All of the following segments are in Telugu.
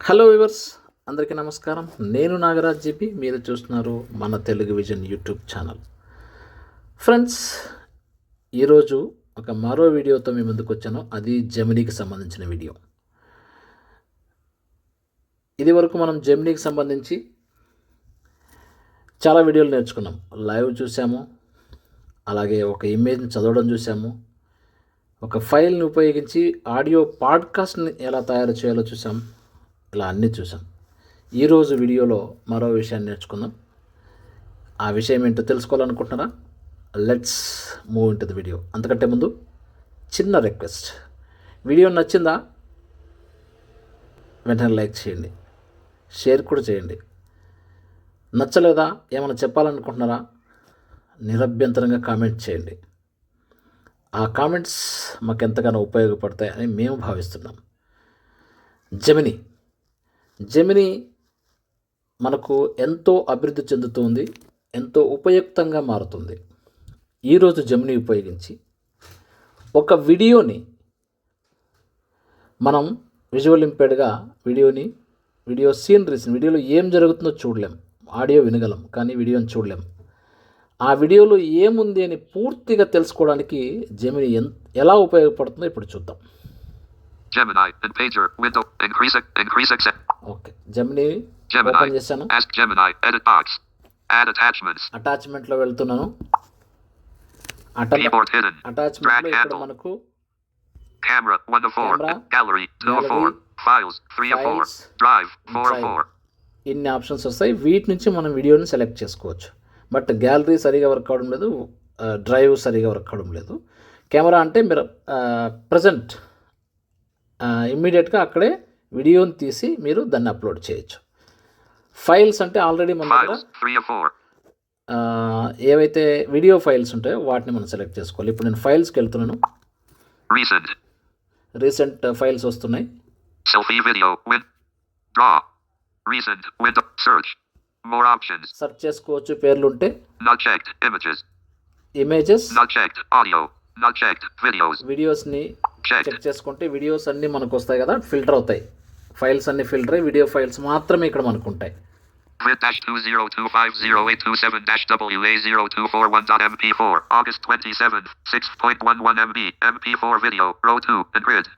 హలో వివర్స్ అందరికీ నమస్కారం. నేను నాగరాజ్ జిపి మీరు చూస్తున్నారు మన Telugu vision YouTube channel. Friends ఈరోజు ఒక మరో వీడియోతో మీ ముందుకు వచ్చాను. అది జెమినీకి సంబంధించిన వీడియో. ఇది వరకు మనం జెమినీకి సంబంధించి చాలా వీడియోలు నేర్చుకున్నాం. లైవ్ చూసాము అలాగే ఒక ఇమేజ్ని చదవడం చూసాము ఒక ఫైల్ని ఉపయోగించి ఆడియో పాడ్కాస్ట్ని ఎలా తయారు చేయాలో చూసాం ఇలా అన్నీ చూసాం ఈరోజు వీడియోలో మరో విషయాన్ని నేర్చుకుందాం. ఆ విషయం ఏంటో తెలుసుకోవాలనుకుంటున్నారా? Let's move into the video అంతకంటే ముందు చిన్న రిక్వెస్ట్ వీడియో నచ్చిందా? వెంటనే లైక్ చేయండి. షేర్ కూడా చేయండి. నచ్చలేదా? ఏమైనా చెప్పాలనుకుంటున్నారా? నిరభ్యంతరంగా కామెంట్ చేయండి. ఆ కామెంట్స్ మాకు ఎంతగానో ఉపయోగపడతాయి అని మేము భావిస్తున్నాం. జమిని జమిని మనకు ఎంతో అభివృద్ధి చెందుతుంది ఎంతో ఉపయుక్తంగా మారుతుంది. ఈరోజు జమిని ఉపయోగించి ఒక వీడియోని మనం విజువల్ ఇంపేర్డ్గా వీడియోని వీడియో సీనరీస్ వీడియోలో ఏం జరుగుతుందో చూడలేం. ఆడియో వినగలం కానీ వీడియోని చూడలేం. ఆ వీడియోలో ఏముంది అని పూర్తిగా తెలుసుకోవడానికి జమిని ఎంత ఎలా ఉపయోగపడుతుందో ఇప్పుడు చూద్దాం. Gemini and Pager window increase increase accept. Okay. Gemini open చేశాను? అటాచ్మెంట్లో వెళ్తున్నాను అటాచ్మెంట్ మనకు కెమెరా ఇన్ని ఆప్షన్స్ వస్తాయి. వీటి నుంచి మనం వీడియోని సెలెక్ట్ చేసుకోవచ్చు. బట్ గ్యాలరీ సరిగా వర్క్ అవడం లేదు. డ్రైవ్ సరిగా వర్క్ అవడం లేదు. కెమెరా అంటే మీరు ప్రజెంట్ ఇమ్మీడియట్గా అక్కడే వీడియోని తీసి మీరు దాన్ని అప్లోడ్ చేయొచ్చు. ఫైల్స్ అంటే ఆల్రెడీ మన దగ్గర ఏవైతే వీడియో ఫైల్స్ ఉంటాయో వాటిని మనం సెలెక్ట్ చేసుకోవాలి. ఇప్పుడు నేను ఫైల్స్కి వెళ్తున్నాను. రీసెంట్ ఫైల్స్ వస్తున్నాయి. సెర్చ్ చేసుకోవచ్చు పేర్లు ఉంటే. ఇమేజెస్ వీడియోస్ని చెక్ చేసుకుంటే వీడియోస్ అన్నీ మనకు వస్తాయి కదా ఫిల్టర్ అవుతాయి. ఫైల్స్ అన్ని ఫిల్టర్ వీడియో ఫైల్స్ మాత్రమే ఇక్కడ మనకు ఉంటాయి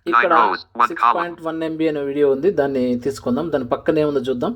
ఇక్కడ ఉంది దాన్ని తీసుకుందాం దాని పక్కనే ఉంది చూద్దాం.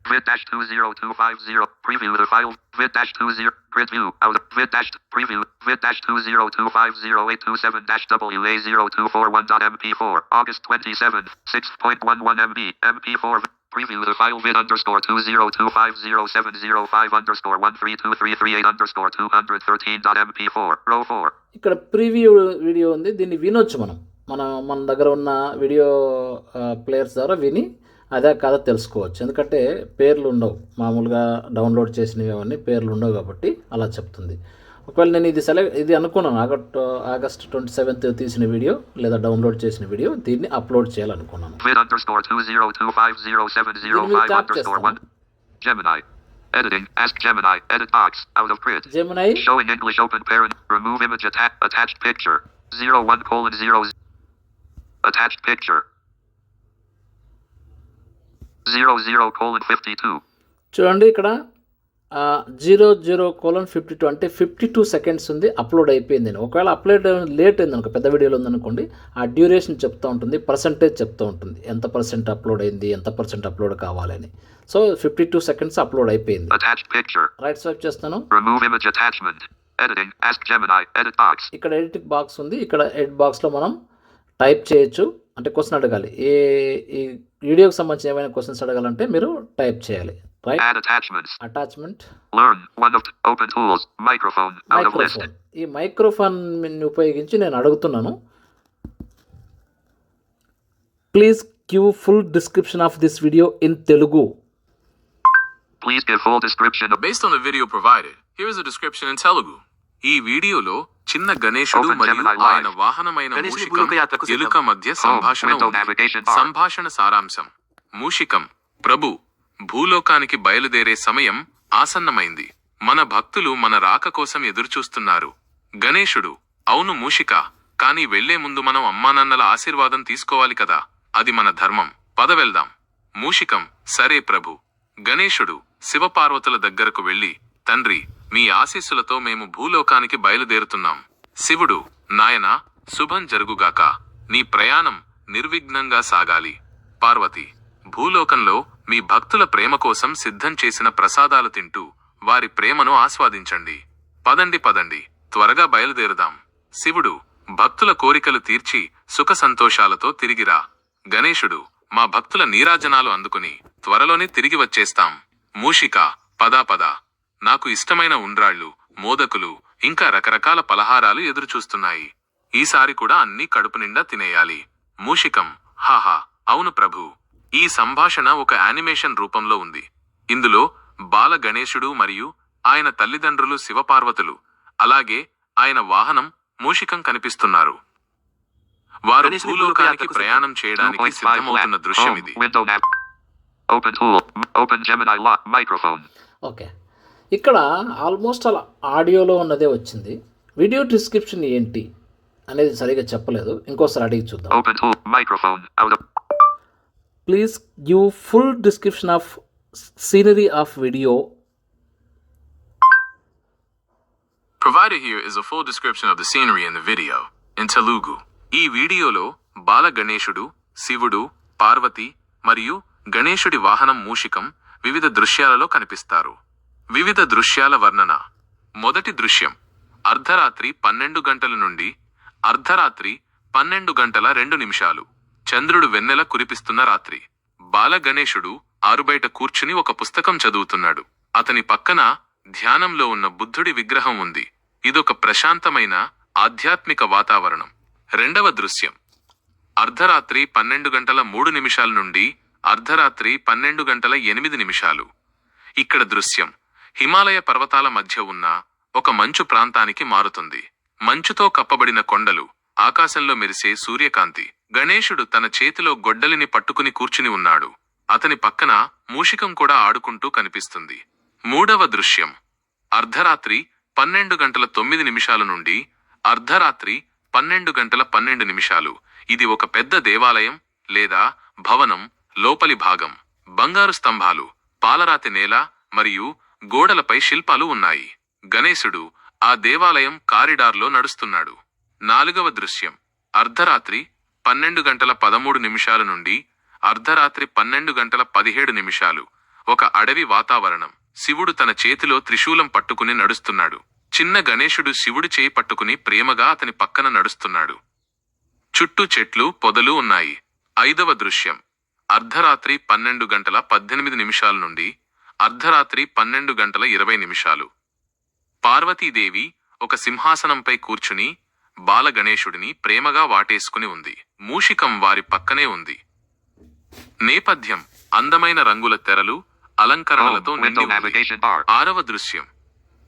show routes out of grid grid dash two zero two five zero preview the file grid dash two zero grid view out of grid dash preview grid dash two zero two five zero eight two seven dash WA zero two four one dot MP four August twenty seventh six point one one MB MP four Preview the file vid underscore two zero two five zero seven zero five underscore one three two three three eight underscore two hundred thirteen dot MP four row four ఇక్కడ ప్రీవ్యూ వీడియో ఉంది దీన్ని వినొచ్చు మనం మన మన దగ్గర ఉన్న వీడియో ప్లేయర్స్ ద్వారా విని అదే కదా తెలుసుకోవచ్చు. ఎందుకంటే పేర్లు ఉండవు. మామూలుగా డౌన్లోడ్ చేసినవి అవన్నీ పేర్లు ఉండవు కాబట్టి అలా చెప్తుంది. ఒకవేళ నేను ఇది సెలెక్ట్ ఇది అనుకున్నాను. ఆగస్ట్ ఆగస్ట్ ట్వంటీ సెవెంత్ తీసిన వీడియో లేదా డౌన్లోడ్ చేసిన వీడియో దీన్ని అప్లోడ్ చేయాలనుకున్నాను. Editing, ask Gemini, edit box, out of print. Gemini? Showing English open parent, remove image atta- attached picture. 01 colon 0 attached picture. చూడండి ఇక్కడ zero zero colon fifty two అంటే ఫిఫ్టీ టూ సెకండ్స్ ఉంది అప్లోడ్ అయిపోయింది ఒకవేళ అప్లోడ్ లేట్ అయింది అనుకో పెద్ద వీడియోలో ఉందనుకోండి ఆ డ్యూరేషన్ చెప్తూ ఉంటుంది పర్సంటేజ్ చెప్తూ ఉంటుంది. ఎంత పర్సెంట్ అప్లోడ్ అయింది ఎంత పర్సెంట్ అప్లోడ్ కావాలని so fifty two seconds upload అయిపోయింది. రైట్ స్వైప్ చేస్తాను. ఇక్కడ ఎడిట్ బాక్స్ ఉంది. ఇక్కడ ఎడిట్ బాక్స్లో మనం టైప్ చేయొచ్చు. అంటే క్వశ్చన్ అడగాలి. ఏ ఈ వీడియోకి సంబంధించిన ఏమైనా క్వశ్చన్స్ అడగాలంటే మీరు టైప్ చేయాలి. అటాచ్మెంట్ ఈ మైక్రోఫోన్ ఉపయోగించి నేను అడుగుతున్నాను. Please give full description of this video in Telugu Please give full description of ఈ వీడియోలో చిన్న గణేశుడు మరియు. ఆయన వాహనమైన మూషికం. ఎలుక మధ్య Home, సంభాషణ. సంభాషణ సారాంశం. మూషికం. ప్రభు భూలోకానికి బయలుదేరే సమయం ఆసన్నమైంది. మన భక్తులు మన రాక కోసం ఎదురుచూస్తున్నారు. గణేశుడు అవును మూషిక కానీ వెళ్ళే ముందు మనం అమ్మానాన్నల ఆశీర్వాదం తీసుకోవాలి కదా? అది మన ధర్మం. పద వెళ్దాం. మూషికం. సరే ప్రభు. గణేశుడు శివపార్వతుల దగ్గరకు వెళ్ళి తండ్రి మీ ఆశీస్సులతో మేము భూలోకానికి బయలుదేరుతున్నాం. శివుడు నాయనా శుభం జరుగుగాక. నీ ప్రయాణం నిర్విఘ్నంగా సాగాలి. పార్వతి భూలోకంలో మీ భక్తుల ప్రేమ కోసం సిద్ధం చేసిన ప్రసాదాలు తింటూ వారి ప్రేమను ఆస్వాదించండి. పదండి పదండి. త్వరగా బయలుదేరుదాం. శివుడు భక్తుల కోరికలు తీర్చి సుఖ సంతోషాలతో తిరిగిరా గణేశుడు మా భక్తుల నీరాజనాలు అందుకుని త్వరలోనే తిరిగి వచ్చేస్తాం. మూషిక పదా పదా. నాకు ఇష్టమైన ఉండ్రాళ్ళు మోదకులు ఇంకా రకరకాల పలహారాలు ఎదురుచూస్తున్నాయి. ఈసారి కూడా అన్నీ కడుపు నిండా తినేయాలి. మూషికం. హాహా. అవును ప్రభు. ఈ సంభాషణ ఒక యానిమేషన్ రూపంలో ఉంది. ఇందులో బాల గణేశుడు మరియు ఆయన తల్లిదండ్రులు శివపార్వతులు అలాగే ఆయన వాహనం మూషికం కనిపిస్తున్నారు. వారు భూలోకానికి ప్రయాణం చేయడానికి 2.5 సిద్ధమవుతున్న. దృశ్యం. ఇది. ఓకే ఇక్కడ ఆల్మోస్ట్ అలా ఆడియోలో ఉన్నదే వచ్చింది వీడియో డిస్క్రిప్షన్ ఏంటి అనేది సరిగా చెప్పలేదు ఇంకోసారి అడిగి చూద్దాం. Please give full description of scenery of video Provided here is a full description of the scenery in the video, in Telugu. ఈ వీడియోలో బాల గణేశుడు శివుడు పార్వతి మరియు గణేశుడి వాహనం మూషికం వివిధ దృశ్యాలలో కనిపిస్తారు వివిధ దృశ్యాల వర్ణన. మొదటి దృశ్యం. అర్ధరాత్రి పన్నెండు గంటల నుండి అర్ధరాత్రి పన్నెండు గంటల రెండు నిమిషాలు. చంద్రుడు వెన్నెల కురిపిస్తున్న రాత్రి. బాలగణేశుడు ఆరుబయట కూర్చుని ఒక పుస్తకం చదువుతున్నాడు. అతని పక్కన ధ్యానంలో ఉన్న బుద్ధుడి విగ్రహం ఉంది. ఇదొక ప్రశాంతమైన ఆధ్యాత్మిక వాతావరణం. రెండవ దృశ్యం. అర్ధరాత్రి పన్నెండు గంటల మూడు నిమిషాల నుండి అర్ధరాత్రి పన్నెండు గంటల ఎనిమిది నిమిషాలు. ఇక్కడ దృశ్యం. హిమాలయ పర్వతాల మధ్య ఉన్న ఒక మంచు ప్రాంతానికి మారుతుంది. మంచుతో కప్పబడిన కొండలు ఆకాశంలో మెరిసే సూర్యకాంతి. గణేశుడు తన చేతిలో గొడ్డలిని పట్టుకుని కూర్చుని ఉన్నాడు. అతని పక్కన మూషికం కూడా ఆడుకుంటూ కనిపిస్తుంది. మూడవ దృశ్యం. అర్ధరాత్రి పన్నెండు గంటల తొమ్మిది నిమిషాల నుండి అర్ధరాత్రి పన్నెండు గంటల పన్నెండు నిమిషాలు. ఇది ఒక పెద్ద దేవాలయం లేదా భవనం లోపలి భాగం. బంగారు స్తంభాలు పాలరాతి నేల మరియు గోడలపై శిల్పాలు ఉన్నాయి. గణేశుడు ఆ దేవాలయం కారిడార్లో నడుస్తున్నాడు. నాలుగవ దృశ్యం. అర్ధరాత్రి పన్నెండు గంటల పదమూడు నిమిషాల నుండి అర్ధరాత్రి పన్నెండు గంటల పదిహేడు నిమిషాలు. ఒక అడవి వాతావరణం. శివుడు తన చేతిలో త్రిశూలం పట్టుకుని నడుస్తున్నాడు. చిన్న గణేశుడు శివుడి చేయి పట్టుకుని ప్రేమగా అతని పక్కన నడుస్తున్నాడు. చుట్టూ చెట్లు పొదలు ఉన్నాయి. ఐదవ దృశ్యం. అర్ధరాత్రి పన్నెండు గంటల పద్దెనిమిది నిమిషాల నుండి అర్ధరాత్రి పన్నెండు గంటల ఇరవై నిమిషాలు. పార్వతీదేవి ఒక సింహాసనంపై కూర్చుని బాలగణేశుడిని ప్రేమగా వాటేసుకుని ఉంది. మూషికం వారి పక్కనే ఉంది. నేపథ్యం అందమైన రంగుల తెరలు అలంకరణలతో. నిండి ఉంది. bar. ఆరవ దృశ్యం.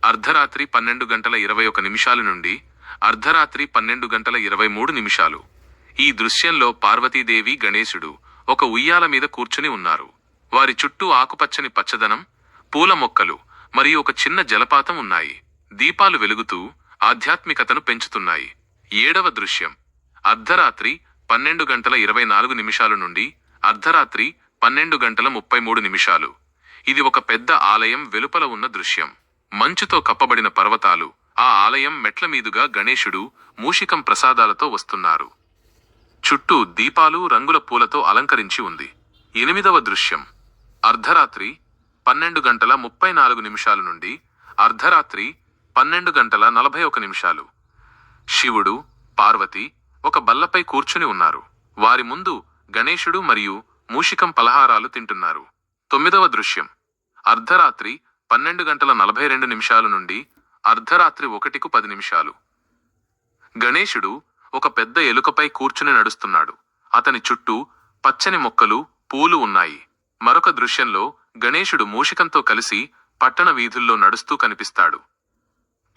అర్ధరాత్రి పన్నెండు గంటల ఇరవై ఒక నిమిషాల నుండి అర్ధరాత్రి పన్నెండు గంటల ఇరవై మూడు నిమిషాలు. ఈ దృశ్యంలో పార్వతీదేవి గణేశుడు ఒక ఉయ్యాల మీద కూర్చుని ఉన్నారు. వారి చుట్టూ ఆకుపచ్చని పచ్చదనం పూల మొక్కలు మరియు ఒక చిన్న జలపాతం ఉన్నాయి. దీపాలు వెలుగుతూ ఆధ్యాత్మికతను పెంచుతున్నాయి. ఏడవ దృశ్యం. అర్ధరాత్రి పన్నెండు గంటల ఇరవై నాలుగు నిమిషాల నుండి అర్ధరాత్రి పన్నెండు గంటల ముప్పై మూడు నిమిషాలు. ఇది ఒక పెద్ద ఆలయం వెలుపల ఉన్న దృశ్యం. మంచుతో కప్పబడిన పర్వతాలు ఆ ఆలయం మెట్ల మీదుగా గణేశుడు మూషికం ప్రసాదాలతో వస్తున్నారు. చుట్టూ దీపాలు రంగుల పూలతో అలంకరించి ఉంది. ఎనిమిదవ దృశ్యం. అర్ధరాత్రి పన్నెండు గంటల ముప్పై నాలుగు నిమిషాల నుండి అర్ధరాత్రి పన్నెండు గంటల నలభై ఒక నిమిషాలు. శివుడు పార్వతి ఒక బల్లపై కూర్చుని ఉన్నారు. వారి ముందు గణేశుడు మరియు మూషికం పలహారాలు తింటున్నారు. తొమ్మిదవ దృశ్యం. అర్ధరాత్రి పన్నెండు గంటల నలభై రెండు నిమిషాల నుండి అర్ధరాత్రి ఒకటికు పది నిమిషాలు. గణేశుడు ఒక పెద్ద ఎలుకపై కూర్చుని నడుస్తున్నాడు. అతని చుట్టూ పచ్చని మొక్కలు పూలు ఉన్నాయి. మరొక దృశ్యంలో గణేశుడు మూషికంతో కలిసి పట్టణ వీధుల్లో నడుస్తూ కనిపిస్తాడు.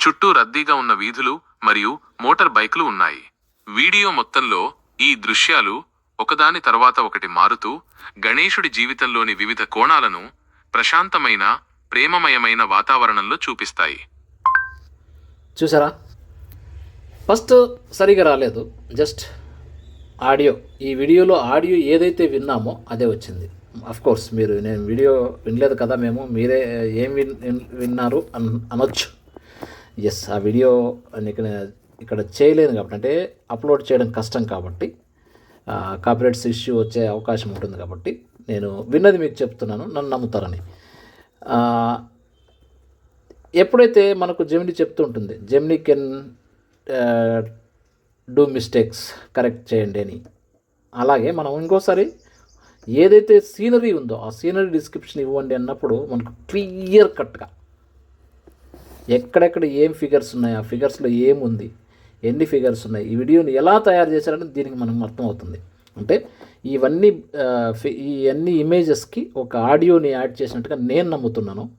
చుట్టూ రద్దీగా ఉన్న వీధులు మరియు మోటార్ బైకులు ఉన్నాయి. వీడియో మొత్తంలో ఈ దృశ్యాలు ఒకదాని తర్వాత ఒకటి మారుతూ గణేశుడి జీవితంలోని వివిధ కోణాలను ప్రశాంతమైన ప్రేమమయమైన వాతావరణంలో చూపిస్తాయి. చూసారా? ఫస్ట్ సరిగా రాలేదు. Just audio. ఈ వీడియోలో ఆడియో ఏదైతే విన్నామో అదే వచ్చింది. కోర్స్ మీరు నేను వీడియో వినలేదు కదా మేము మీరే ఏం విన్ విన్- విన్నారు అన్ అనొచ్చు. ఎస్ ఆ వీడియో ఇక్కడ ఇక్కడ చేయలేను కాబట్టి అంటే అప్లోడ్ చేయడం కష్టం కాబట్టి కాపీరైట్స్ ఇష్యూ వచ్చే అవకాశం ఉంటుంది కాబట్టి నేను విన్నది మీకు చెప్తున్నాను నన్ను నమ్ముతారని. ఎప్పుడైతే మనకు జెమిని చెప్తూ ఉంటుంది Gemini can do mistakes correct చేయండి అని. అలాగే మనం ఇంకోసారి ఏదైతే సీనరీ ఉందో ఆ సీనరీ డిస్క్రిప్షన్ ఇవ్వండి అన్నప్పుడు మనకు క్లియర్ కట్గా ఎక్కడెక్కడ ఏం ఫిగర్స్ ఉన్నాయి ఆ ఫిగర్స్లో ఏముంది ఎన్ని ఫిగర్స్ ఉన్నాయి ఈ వీడియోని ఎలా తయారు చేశారని దీనికి మనం అర్థమవుతుంది. అంటే ఇవన్నీ ఫి- ఈ అన్ని ఇమేజెస్కి ఒక ఆడియోని యాడ్ చేసినట్టుగా నేను నమ్ముతున్నాను.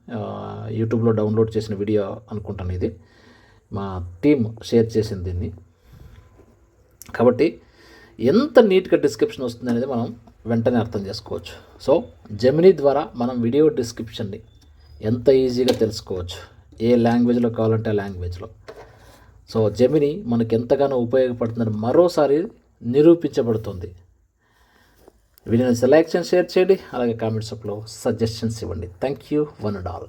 యూట్యూబ్లో డౌన్లోడ్ చేసిన వీడియో అనుకుంటాను ఇది. మా టీం షేర్ చేసింది దీన్ని. కాబట్టి ఎంత నీట్గా డిస్క్రిప్షన్ వస్తుంది అనేది మనం వెంటనే అర్థం చేసుకోవచ్చు. సో జెమినీ ద్వారా మనం వీడియో డిస్క్రిప్షన్ని ఎంత ఈజీగా తెలుసుకోవచ్చు. ఏ లాంగ్వేజ్లో కావాలంటే ఆ లాంగ్వేజ్లో సో జెమినీ మనకు ఎంతగానో ఉపయోగపడుతుందని మరోసారి నిరూపించబడుతుంది. వీడియోని సెలెక్షన్ షేర్ చేయండి. అలాగే కామెంట్స్లో సజెషన్స్ ఇవ్వండి. Thank you one and all